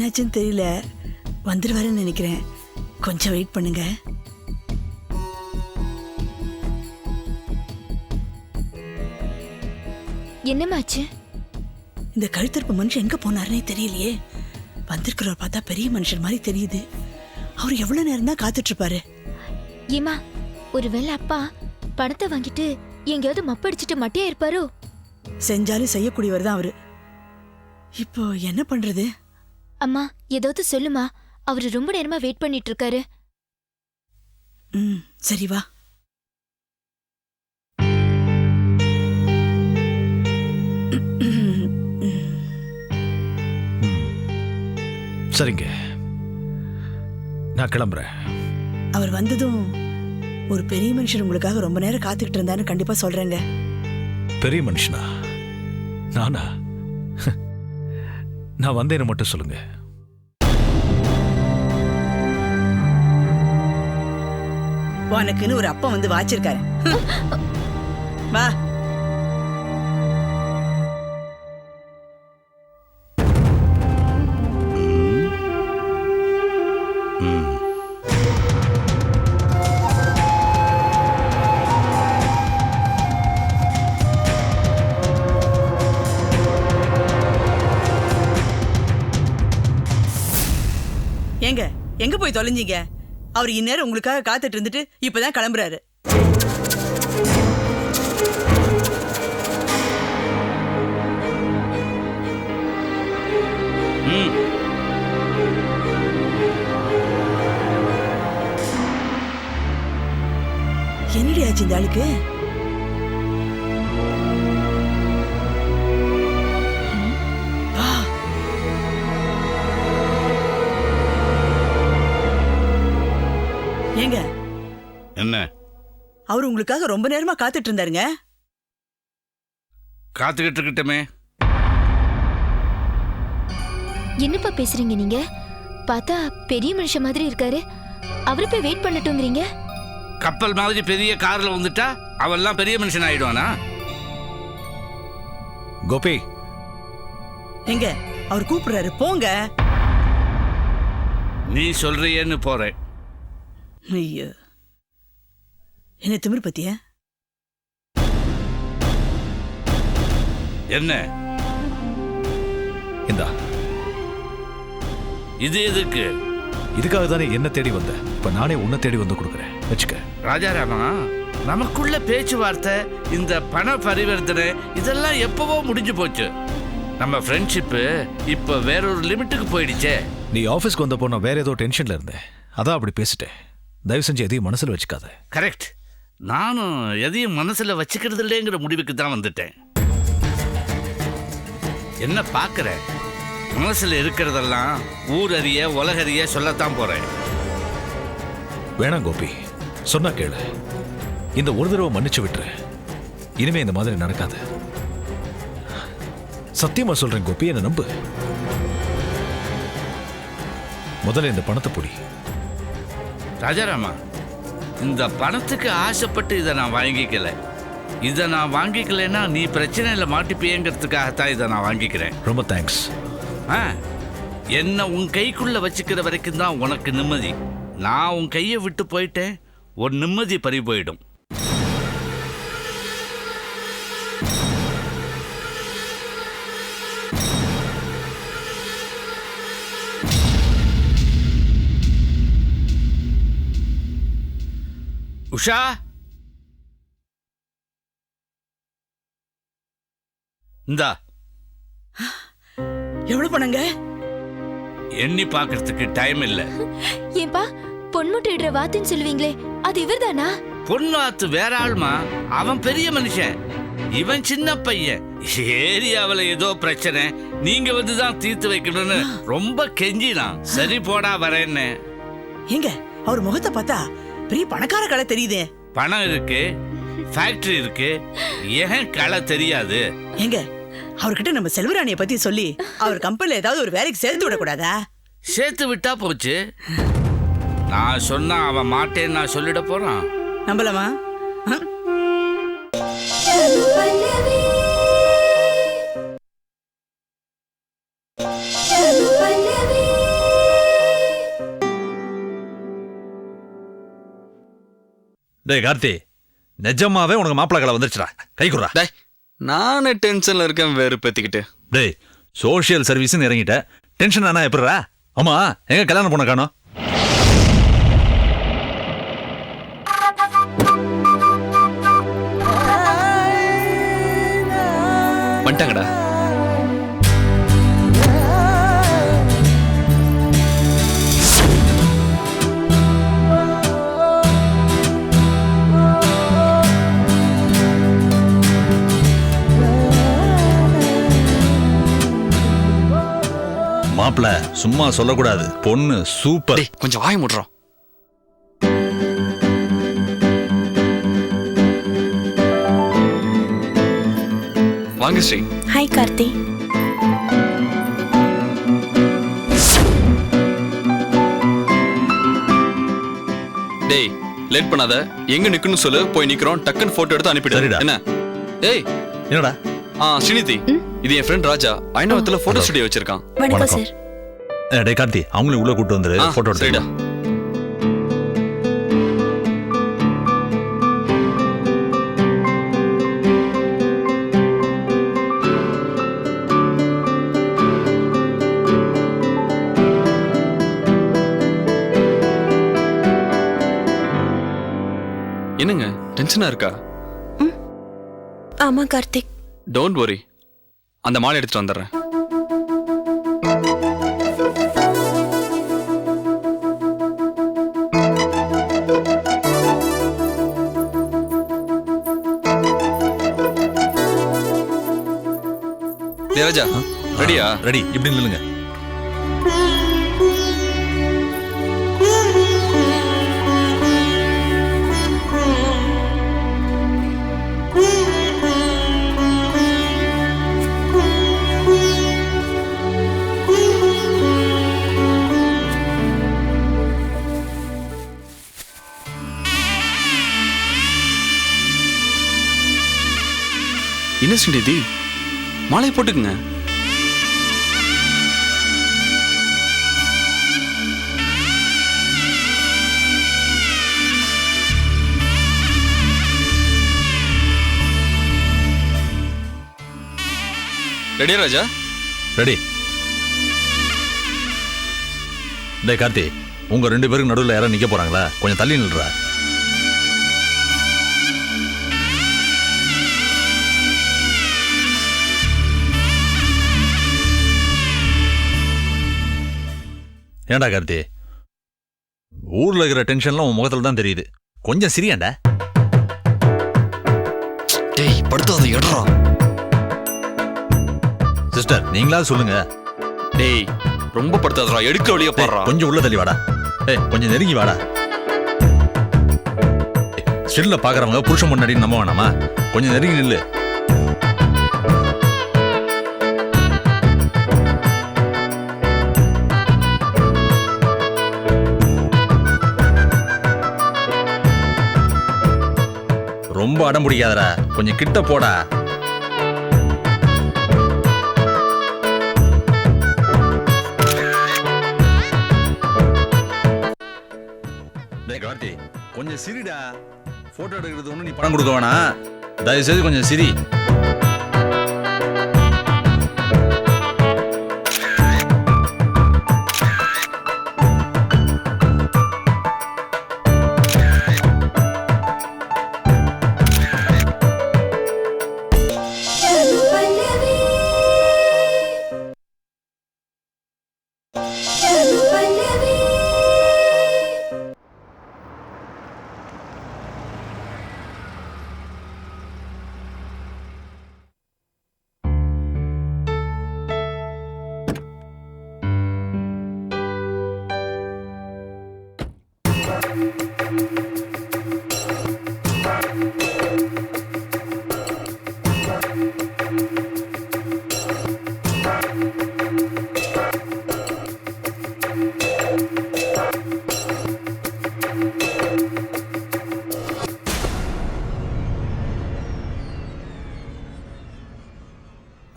என்னாச்சுன்னு தெரியல. வந்துருவாருன்னு நினைக்கிறேன். கொஞ்சம் வெயிட் பண்ணுங்க. என்னமாச்சு? இந்த கழுத்தறுப்பு மனுஷன் எங்க போனாருன்னே தெரியலையே. வந்திருக்கிறவர் பார்த்தா பெரிய மனுஷன் மாதிரி தெரியுது. அவர் எவ்வளவு நேரம் தான் காத்துட்டு இருப்பாரு ஏமா ஒருவேளை அப்பா பணத்தை வாங்கிட்டு எங்கேயாவது மப்படிச்சிட்டு மட்டியா இருப்பாரோ? செஞ்சாலும் செய்யக்கூடியவர் தான் அவரு. இப்போ என்ன பண்றது? அம்மா ஏதாவது சொல்லுமா? அவரு ரொம்ப நேரமா வெயிட் பண்ணிட்டு இருக்காரு ம் சரி வா. சரிங்க. நான் கிளம்புறேன். அவர் வந்ததும் ஒரு பெரிய மனுஷன் உங்களுக்காக ரொம்ப நேரம் காத்துக்கிட்டு இருந்தாருன்னு கண்டிப்பா சொல்றேங்க. பெரிய மனுஷனா? நானா? நான் வந்தேன்னு மட்டும் சொல்லுங்க. உனக்குன்னு ஒரு அப்பா வந்து வாச்சிருக்காரு. வா. போய் தொலைஞ்சீங்க. அவர் இந்நேரம் உங்களுக்காக காத்துட்டு இருந்துட்டு இப்பதான் கிளம்புறாரு. என்னடி ஆச்சு இந்த ஆளுக்கு? அவர் உங்களுக்காக ரொம்ப நேரமா காத்துட்டு இருந்தாருங்க. காத்துக்கிட்டு இருக்கட்டுமே. என்னப்பா பேசுறீங்க நீங்க? பார்த்தா பெரிய மனுஷன் மாதிரி இருக்காரு. அவரு போய் வெயிட் பண்ணட்டுங்கிறீங்க கப்பல் மாதிரி பெரிய கார்ல வந்துட்டா அவெல்லாம் பெரிய மனுஷன் ஆயிடுவானா? கோபி. எங்க? அவர் கூப்பிடுறாரு. போங்க. நீ சொல்றியேன்னு போறேன். ஐயோ. என்ன திமிரு பத்தியா? என்ன? இந்தா. இது எதுக்கு? இதுக்காக தானே என்ன தேடி வந்த? இப்ப நானே உன்னை தேடி வந்து கொடுக்குறேன். வச்சுக்க. ராஜாராமா நமக்குள்ள பேச்சுவார்த்தை இந்த பண பரிவர்த்தனை இதெல்லாம் எப்பவோ முடிஞ்சு போச்சு. நம்ம ஃப்ரெண்ட்ஷிப்பு இப்போ வேறொரு லிமிட்டுக்கு போயிடுச்சே. நீ ஆஃபீஸ்க்கு வந்தப்போ நான் வேற ஏதோ டென்ஷன்ல இருந்தேன். அதான் அப்படி பேசிட்டேன். தயவு செஞ்சு எதையும் மனசுல வச்சுக்காத. கரெக்ட் நானும் எதையும் மனசுல வச்சுக்கிறது இல்லைங்கிற முடிவுக்கு தான் வந்துட்டேன். என்ன பார்க்கற? மனசுல இருக்கிறதெல்லாம் ஊர் அறிய உலகறிய சொல்லத்தான் போறேன். வேணாம் கோபி சொன்னா கேளு. இந்த ஒரு தடவை மன்னிச்சு விட்டுரு. இனிமே இந்த மாதிரி நடக்காது. சத்தியமா சொல்றேன் கோபி என்ன நம்பு. முதல்ல இந்த பணத்தை பொடி. ராஜாராமா இந்த பணத்துக்கு ஆசைப்பட்டு இதை நான் வாங்கிக்கல. இதை நான் வாங்கிக்கலைன்னா நீ பிரச்சனையில மாட்டிப்பியங்கிறதுக்காகத்தான் இதை நான் வாங்கிக்கிறேன். ரொம்ப தேங்க்ஸ் ஆ என்ன உன் கைக்குள்ள வச்சுக்கிற வரைக்கும் தான் உனக்கு நிம்மதி. நான் உன் கையை விட்டு போயிட்டேன் ஒரு நிம்மதி பறி போயிடும். உஷா? இந்தா. எவ்வளவு பணங்க? எண்ணி பார்க்கறதுக்கு டைம் இல்லை. ஏன்பா பொன்முட்டை இடுற வாத்துன்னு சொல்லுவீங்களே அது இவர்தானா? பொண்ணாத்து வேற ஆள்மா அவன் பெரிய மனுஷன். இவன் சின்ன பையன். ஏரியாவில் ஏதோ பிரச்சனை நீங்க வந்து தான் தீர்த்து வைக்கணும்னு ரொம்ப கெஞ்சினான். சரி போடா வரேன்னு. ஏங்க அவர் முகத்தை பார்த்தா பெரிய பணக்கார கடை தெரியுதே. பணம் இருக்கு ஃபேக்டரி இருக்கு ஏன் களை தெரியாது? ஏங்க அவர்கிட்ட நம்ம செல்வராணிய பத்தி சொல்லி அவர் கம்பெனில ஏதாவது ஒரு வேலைக்கு சேர்த்து விடக்கூடாதா? சேர்த்து விட்டா போச்சு. நான் சொன்னா அவன் மாட்டேன்னு நான் சொல்லிட போறான். நம்பலாமா? டேய் கார்த்தி நிஜமாவே உனக்கு மாப்பிள்ளை கலை வந்துருச்சுடா. கை குடுறா டேய் நானே டென்ஷன்ல இருக்கேன் வெறுப்பேத்திக்கிட்டு டேய் சோஷியல் சர்வீஸ்னு இறங்கிட்ட. டென்ஷன் ஆனா எப்படிடா? ஆமா எங்க கல்யாணம் பொண்ணை காணோம்? மாப்பிள்ளை சும்மா சொல்லக்கூடாது. பொண்ணு சூப்பர் டேய் கொஞ்சம் வாய் முடுறோம் வாங்க ஸ்ரீ. ஹாய் கார்த்தி. டேய் லேட் பண்ணாத. எங்க நிக்கணும் சொல்லு. போய் நிக்கிறோம். டக்குன்னு போட்டோ எடுத்து அனுப்பிடு. சரிடா. என்ன? டேய். என்னடா? ஆ ஸ்ரீநிதி. இது என் ஃப்ரெண்ட் ராஜா. ஐநவத்துல போட்டோ ஸ்டுடியோ வச்சிருக்கான். வணக்கம் வணக்கம். சார் ஏ, டேய் கார்த்தி அவங்களையும் உள்ள கூட்டு வந்துரு. போட்டோ சரிடா. எடுத்து என்னங்க டென்ஷனா இருக்கா? ஆமா கார்த்திக். டோன்ட் வரி அந்த மாலை எடுத்துட்டு வந்துடுறேன். ராஜா ரெடியா? ரெடி. இப்படி நில்லுங்க. என்ன ஸ்ரீநிதி மாலை போட்டுக்குங்க. ரெடியா ராஜா? ரெடி டேய் கார்த்தி உங்க ரெண்டு பேருக்கு நடுவுல யாரும் நிக்க போறாங்களா? கொஞ்சம் தள்ளி நில்றா. ஏன்டா கார்த்தி? ஊர்ல இருக்கிற டென்ஷன்லாம் உன் முகத்துல தான் தெரியுது. கொஞ்சம் சிரியாண்டா? டேய் படுத்தாத எடுறா. சிஸ்டர் நீங்களா சொல்லுங்க. டேய் ரொம்ப படுத்தாதடா எடுக்கிற வழிய பாடுறா. கொஞ்சம் உள்ள தள்ளி வாடா. ஏய் கொஞ்சம் நெருங்கி வாடா. ஸ்டில்ல பாக்குறவங்க புருஷன் முன்னாடி நம்ப வேணாமா? கொஞ்சம் நெருங்கி நில்லு. அடம் பிடிக்காதடா கொஞ்சம் கிட்ட போடா. கார்த்தி கொஞ்சம் சிரிடா. போட்டோ எடுக்கிறது ஒன்றும் நீ பணம் கொடுக்க வேணாம். தயவு செய்து கொஞ்சம் சிரி.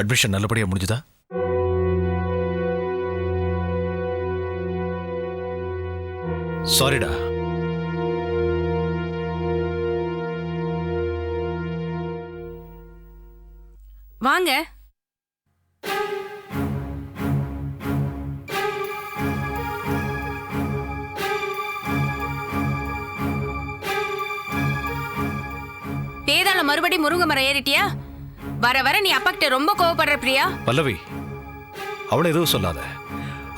அட்மிஷன் நல்லபடியா முடிஞ்சுதா? சாரிடா வாங்க. வேதாள மறுபடி முருங்கை மரம் ஏறிட்டியா? வர வர நீ அப்பா கிட்ட ரொம்ப கோவப்படுற பிரியா? பல்லவி அவளை எதுவும் சொல்லாத.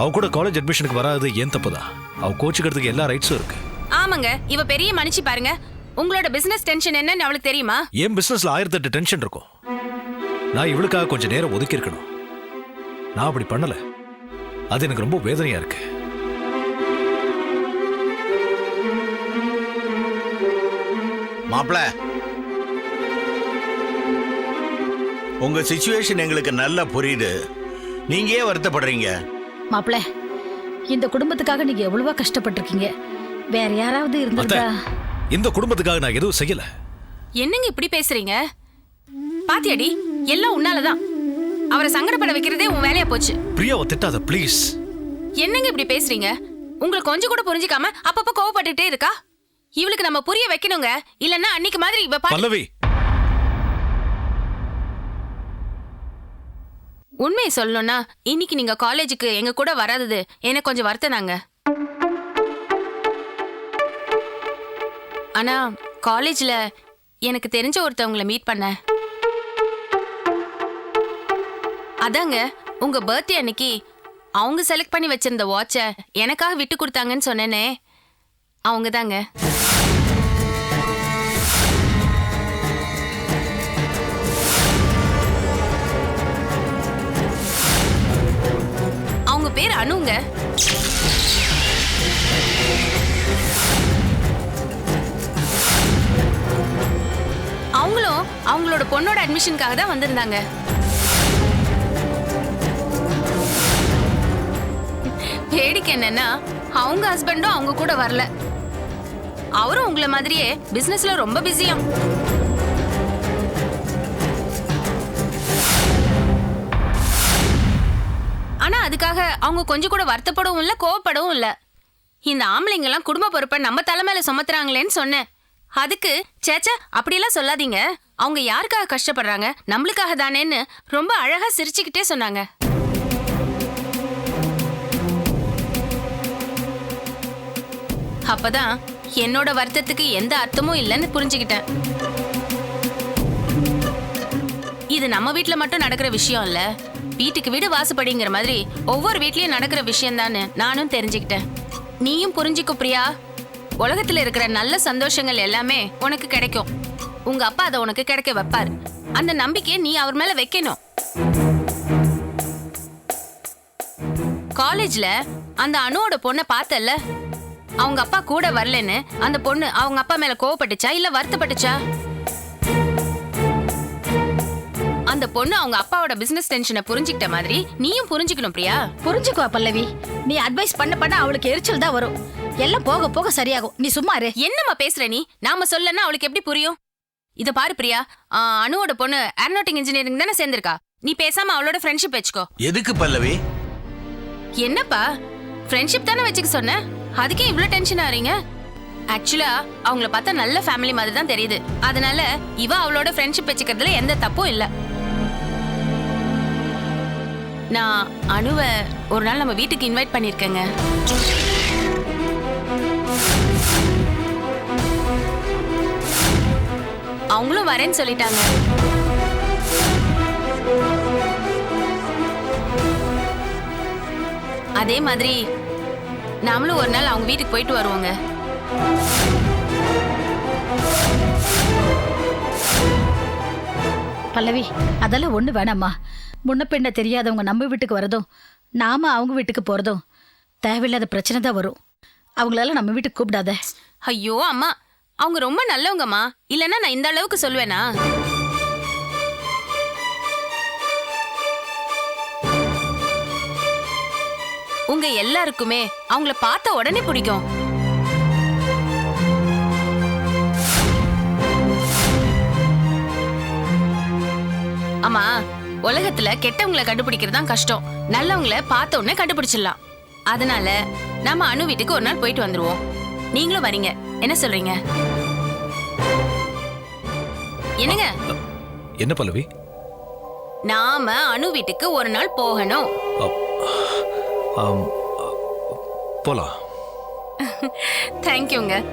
அவ கூட காலேஜ் அட்மிஷனுக்கு வராது ஏன் தப்பு தான் அவ கோச்சுக்கிறதுக்கு எல்லா ரைட்ஸும் இருக்கு. ஆமாங்க இவ பெரிய மனுஷி பாருங்க. உங்களோட பிசினஸ் டென்ஷன் என்னன்னு அவளுக்கு தெரியுமா? என் பிசினஸ்ல ஆயிரத்தெட்டு டென்ஷன் இருக்கும். நான் இவளுக்காக கொஞ்சம் நேரம் ஒதுக்கி இருக்கணும் நான் அப்படி பண்ணல. அது எனக்கு ரொம்ப வேதனையா இருக்கு. மாப்பிள உங்க சுச்சுவேஷன் எங்களுக்கு நல்லா புரியுது. நீங்க ஏன் வருத்தப்படுறீங்க? மாப்பிள இந்த குடும்பத்துக்காக நீங்க எவ்வளவோ கஷ்டப்பட்டிருக்கீங்க. வேற யாராவது இருந்திருந்தா இந்த குடும்பத்துக்காக நான் எதுவும் செய்யல. என்னங்க இப்படி பேசுறீங்க? பாத்தியாடி எல்லாம் உன்னாலதான். அவரை சங்கடப்பட வைக்கிறதே உன் வேலையா போச்சு. பிரியாவை திட்டாத ப்ளீஸ் என்னங்க இப்படி பேசுறீங்க? உங்களுக்கு கொஞ்சம் கூட புரிஞ்சுக்காம அப்பப்ப கோவப்பட்டுட்டே இருக்கா? இவளுக்கு நம்ம புரிய வைக்கணுங்க. இல்லன்னா அன்னைக்கு மாதிரி இவ பாரு பல்லவி உண்மையை சொல்லணும்னா இன்னைக்கு நீங்க காலேஜுக்கு எங்க கூட வராதது எனக்கு கொஞ்சம் வருத்தனாங்க ஆனா காலேஜ்ல எனக்கு தெரிஞ்ச ஒருத்தவங்களை மீட் பண்ணேன். அதாங்க உங்க பர்த்டே அன்னைக்கு அவங்க செலக்ட் பண்ணி வச்சிருந்த வாட்சை எனக்காக விட்டு கொடுத்தாங்கன்னு சொன்னேனே. அவங்க தாங்க பேர் அனுங்க அவங்களும் அவங்களோட பொண்ணோட அட்மிஷனுக்காக தான் வந்திருந்தாங்க. வேடிக்கை என்னன்னா அவங்க ஹஸ்பண்டும் அவங்க கூட வரல. அவரும் உங்களை மாதிரியே பிசினஸ்ல ரொம்ப பிஸியாம் ஆனா அதுக்காக அவங்க கொஞ்சம் கூட வருத்தப்படவும் இல்ல கோவப்படவும் இல்ல. இந்த ஆம்பளைங்க எல்லாம் குடும்ப பொறுப்பை நம்ம தலைமையில சுமத்துறாங்களேன்னு சொன்னேன். அதுக்கு சேச்சா அப்படியெல்லாம் சொல்லாதீங்க. அவங்க யாருக்காக கஷ்டப்படுறாங்க? நம்மளுக்காக தானேன்னு ரொம்ப அழகா சிரிச்சுக்கிட்டே சொன்னாங்க. அப்பதான் என்னோட வருத்தத்துக்கு எந்த அர்த்தமும் இல்லைன்னு புரிஞ்சுக்கிட்டேன். இது நம்ம வீட்டில் மட்டும் நடக்கிற விஷயம் இல்லை. வீட்டுக்கு வீடு வாசப்படிங்கிற மாதிரி ஒவ்வொரு வீட்லயும் நடக்கிற விஷயம் நானும் தெரிஞ்சுக்கிட்டேன். நீயும் புரிஞ்சுக்கோ பிரியா. உலகத்துல இருக்கிற நல்ல சந்தோஷங்கள் எல்லாமே உனக்கு கிடைக்கும். உங்க அப்பா அதை உனக்கு கிடைக்க வைப்பார். அந்த நம்பிக்கையை நீ அவர் மேல வைக்கணும். காலேஜ்ல அந்த அணுவோட பொண்ணை பார்த்தல்ல? அவங்க அப்பா கூட வரலன்னு அந்த பொண்ணு அவங்க அப்பா மேல கோவப்பட்டுச்சா இல்ல வருத்தப்பட்டுச்சா? அந்த பொண்ணு அவங்க அப்பாவோட பிசினஸ் டென்ஷனை புரிஞ்சுக்கிட்ட மாதிரி நீயும் புரிஞ்சுக்கணும் பிரியா. புரிஞ்சுக்குவா பல்லவி. நீ அட்வைஸ் பண்ண பண்ண அவளுக்கு எரிச்சல் தான் வரும். எல்லாம் போக போக சரியாகும். நீ சும்மா இரு. என்னம்மா பேசுற நீ? நாம சொல்லனா அவளுக்கு எப்படி புரியும்? இத பாரு பிரியா. அனுவோட பொண்ணு ஏரோநாட்டிக் இன்ஜினியரிங் தானே சேர்ந்திருக்கா. நீ பேசாம அவளோட ஃப்ரெண்ட்ஷிப் வச்சுக்கோ. எதுக்கு பல்லவி? என்னப்பா? ஃப்ரெண்ட்ஷிப் தானே வச்சுக்க சொன்னேன் அதுக்கே இவ்ளோ டென்ஷன் ஆறீங்க ஆக்சுவலா அவங்கள பார்த்தா நல்ல ஃபேமிலி மாதிரி தான் தெரியுது. அதனால இவ அவளோட ஃப்ரெண்ட்ஷிப் வச்சுக்கிறதுல எந்த தப்பும் இல்ல. நான் அனுவை ஒரு நாள் நம்ம வீட்டுக்கு இன்வைட் பண்ணிருக்கேங்க. அவங்களும் வரேன்னு சொல்லிட்டாங்க. அதே மாதிரி நாமளும் ஒரு நாள் அவங்க வீட்டுக்கு போயிட்டு வருவோங்க. பல்லவி அதெல்லாம் ஒன்று வேணாம்மா. முன்ன பின்ன தெரியாதவங்க நம்ம வீட்டுக்கு வரதும் நாம அவங்க வீட்டுக்கு போறதும் தேவையில்லாத பிரச்சனை தான் வரும். அவங்களால நம்ம வீட்டுக்கு கூப்பிடாத. ஐயோ அம்மா அவங்க ரொம்ப நல்லவங்கம்மா. இல்லைன்னா நான் இந்த அளவுக்கு சொல்லுவேனா? உங்க எல்லாருக்குமே அவங்கள பார்த்த உடனே பிடிக்கும். ஆமா உலகத்துல கெட்டவங்களை கண்டுபிடிக்கிறது தான் கஷ்டம். நல்லவங்கள பார்த்த உடனே கண்டுபிடிச்சிடலாம். அதனால நம்ம அணு வீட்டுக்கு ஒரு நாள் போயிட்டு வந்துருவோம். நீங்களும் வரீங்க. என்ன சொல்றீங்க? என்னங்க? என்ன பல்லவி? நாம அனு வீட்டுக்கு ஒரு நாள் போகணும். போலாம். தேங்க்யூங்க